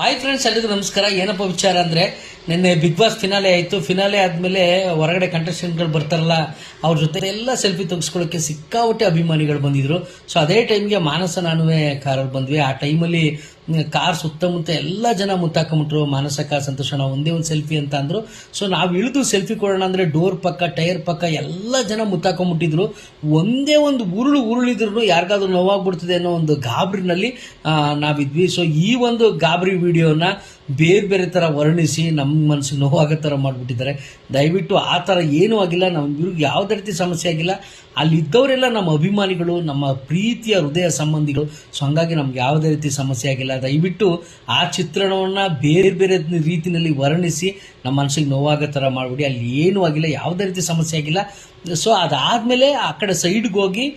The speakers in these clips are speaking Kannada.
ಹಾಯ್ ಫ್ರೆಂಡ್ಸ್ ಎಲ್ರಿಗೂ ನಮಸ್ಕಾರ. ಏನಪ್ಪ ವಿಚಾರ ಅಂದ್ರೆ, ನಿನ್ನೆ ಬಿಗ್ ಬಾಸ್ ಫಿನಾಲೆ ಆಯ್ತು. ಫಿನಾಲೆ ಆದ್ಮೇಲೆ ಹೊರಗಡೆ ಕಂಟೆಸ್ಟೆಂಟ್ಗಳು ಬರ್ತಾರಲ್ಲ, ಅವ್ರ ಜೊತೆ ಎಲ್ಲ ಸೆಲ್ಫಿ ತೆಗೆಸ್ಕೊಳ್ಳೋಕೆ ಸಿಕ್ಕಾಪಟ್ಟೆ ಅಭಿಮಾನಿಗಳು ಬಂದಿದ್ರು. ಸೊ ಅದೇ ಟೈಮ್ಗೆ ಮಾನಸ ನಾನುವೆ ಕಾರಲ್ಲಿ ಬಂದ್ವಿ. ಆ ಟೈಮಲ್ಲಿ ಕಾರ್ ಸುತ್ತಮುತ್ತ ಎಲ್ಲ ಜನ ಮುತ್ತಾಕೊಂಬಿಟ್ರು ಮಾನಸಕ ಸಂತೋಷಣ ಒಂದೇ ಒಂದು ಸೆಲ್ಫಿ ಅಂತ ಅಂದರು. ಸೊ ನಾವು ಇಳಿದು ಸೆಲ್ಫಿ ಕೊಡೋಣ ಅಂದರೆ ಡೋರ್ ಪಕ್ಕ ಟೈರ್ ಪಕ್ಕ ಎಲ್ಲ ಜನ ಮುತ್ತಾಕೊಂಬಿಟ್ಟಿದ್ರು ಒಂದೇ ಒಂದು ಉರುಳು ಉರುಳಿದ್ರು ಯಾರಿಗಾದ್ರೂ ನೋವಾಗ್ಬಿಡ್ತದೆ ಅನ್ನೋ ಒಂದು ಗಾಬರಿನಲ್ಲಿ ನಾವಿದ್ವಿ. ಸೊ ಈ ಒಂದು ಗಾಬರಿ ವಿಡಿಯೋನ ಬೇರೆ ಬೇರೆ ಥರ ವರ್ಣಿಸಿ ನಮ್ಮ ಮನಸ್ಸಿಗೆ ನೋವಾಗೋ ಥರ ಮಾಡಿಬಿಟ್ಟಿದ್ದಾರೆ. ದಯವಿಟ್ಟು ಆ ಥರ ಏನೂ ಆಗಿಲ್ಲ. ನಮ್ಮ ಇವ್ರಿಗೆ ಯಾವುದೇ ರೀತಿ ಸಮಸ್ಯೆ ಆಗಿಲ್ಲ. ಅಲ್ಲಿದ್ದವರೆಲ್ಲ ನಮ್ಮ ಅಭಿಮಾನಿಗಳು, ನಮ್ಮ ಪ್ರೀತಿಯ ಹೃದಯ ಸಂಬಂಧಿಗಳು. ಸೊ ಹಂಗಾಗಿ ನಮ್ಗೆ ಯಾವುದೇ ರೀತಿ ಸಮಸ್ಯೆ ಆಗಿಲ್ಲ. ದಯವಿಟ್ಟು ಆ ಚಿತ್ರಣವನ್ನು ಬೇರೆ ಬೇರೆ ರೀತಿಯಲ್ಲಿ ವರ್ಣಿಸಿ ನಮ್ಮ ಮನಸ್ಸಿಗೆ ನೋವಾಗೋ ಥರ ಮಾಡಿಬಿಡಿ. ಅಲ್ಲಿ ಏನೂ ಆಗಿಲ್ಲ, ಯಾವುದೇ ರೀತಿ ಸಮಸ್ಯೆ ಆಗಿಲ್ಲ. ಸೊ ಅದಾದಮೇಲೆ ಆ ಕಡೆ ಸೈಡ್ಗೆ ಹೋಗಿ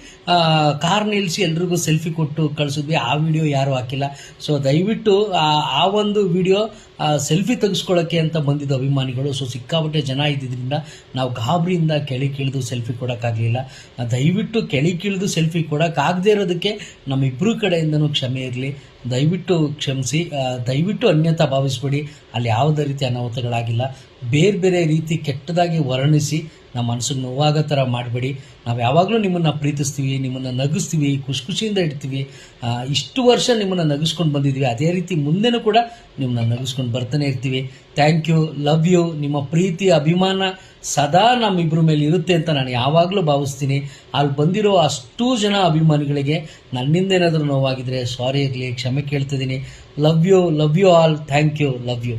ಕಾರ್ ನಿಲ್ಲಿಸಿ ಎಲ್ರಿಗೂ ಸೆಲ್ಫಿ ಕೊಟ್ಟು ಕಳಿಸಿದ್ವಿ. ಆ ವಿಡಿಯೋ ಯಾರೂ ಹಾಕಿಲ್ಲ. ಸೊ ದಯವಿಟ್ಟು ಆ- ಆ ಒಂದು ವಿಡಿಯೋ ಸೆಲ್ಫಿ ತೆಗೆಸ್ಕೊಳ್ಳೋಕ್ಕೆ ಅಂತ ಬಂದಿದ್ದ ಅಭಿಮಾನಿಗಳು. ಸೊ ಸಿಕ್ಕಾಪಟ್ಟೆ ಜನ ಇದ್ದಿದ್ದರಿಂದ ನಾವು ಗಾಬರಿಯಿಂದ ಕೆಳಗೆ ಕೀಳಿದು ಸೆಲ್ಫಿ ಕೊಡೋಕ್ಕಾಗಲಿಲ್ಲ. ದಯವಿಟ್ಟು ಕೆಳಗೆ ಕೀಳಿದು ಸೆಲ್ಫಿ ಕೊಡೋಕ್ಕಾಗದೇ ಇರೋದಕ್ಕೆ ನಮ್ಮಿಬ್ಬರು ಕಡೆಯಿಂದನೂ ಕ್ಷಮೆ ಇರಲಿ. ದಯವಿಟ್ಟು ಕ್ಷಮಿಸಿ. ಆ, ದಯವಿಟ್ಟು ಅನ್ಯತಾ ಭಾವಿಸ್ಬೇಡಿ. ಅಲ್ಲಿ ಯಾವುದೇ ರೀತಿ ಅನಾಹುತಗಳಾಗಿಲ್ಲ. ಬೇರೆ ಬೇರೆ ರೀತಿ ಕೆಟ್ಟದಾಗಿ ವರ್ಣಿಸಿ ನಮ್ಮ ಮನಸ್ಸಿಗೆ ನೋವಾಗೋ ಥರ ಮಾಡಬೇಡಿ. ನಾವು ಯಾವಾಗಲೂ ನಿಮ್ಮನ್ನು ಪ್ರೀತಿಸ್ತೀವಿ, ನಿಮ್ಮನ್ನು ನಗಿಸ್ತೀವಿ ಖುಷಿ ಖುಷಿಯಿಂದ ಇಡ್ತೀವಿ ಇಷ್ಟು ವರ್ಷ ನಿಮ್ಮನ್ನು ನಗಿಸ್ಕೊಂಡು ಬಂದಿದ್ವಿ. ಅದೇ ರೀತಿ ಮುಂದೆನೂ ಕೂಡ ನಿಮ್ಮನ್ನ ನಗಿಸ್ಕೊಂಡು ಬರ್ತಾನೆ ಇರ್ತೀವಿ. ಥ್ಯಾಂಕ್ ಯು ಲವ್ ಯು ನಿಮ್ಮ ಪ್ರೀತಿ, ಅಭಿಮಾನ ಸದಾ ನಮ್ಮಿಬ್ಬರ ಮೇಲೆ ಇರುತ್ತೆ ಅಂತ ನಾನು ಯಾವಾಗಲೂ ಭಾವಿಸ್ತೀನಿ. ಅಲ್ಲಿ ಬಂದಿರೋ ಅಷ್ಟೂ ಜನ ಅಭಿಮಾನಿಗಳಿಗೆ ನನ್ನಿಂದ ಏನಾದರೂ ನೋವಾಗಿದ್ರೆ ಸಾರಿ ಇರಲಿ ಕ್ಷಮೆ ಕೇಳ್ತಿದ್ದೀನಿ love you love you all thank you love you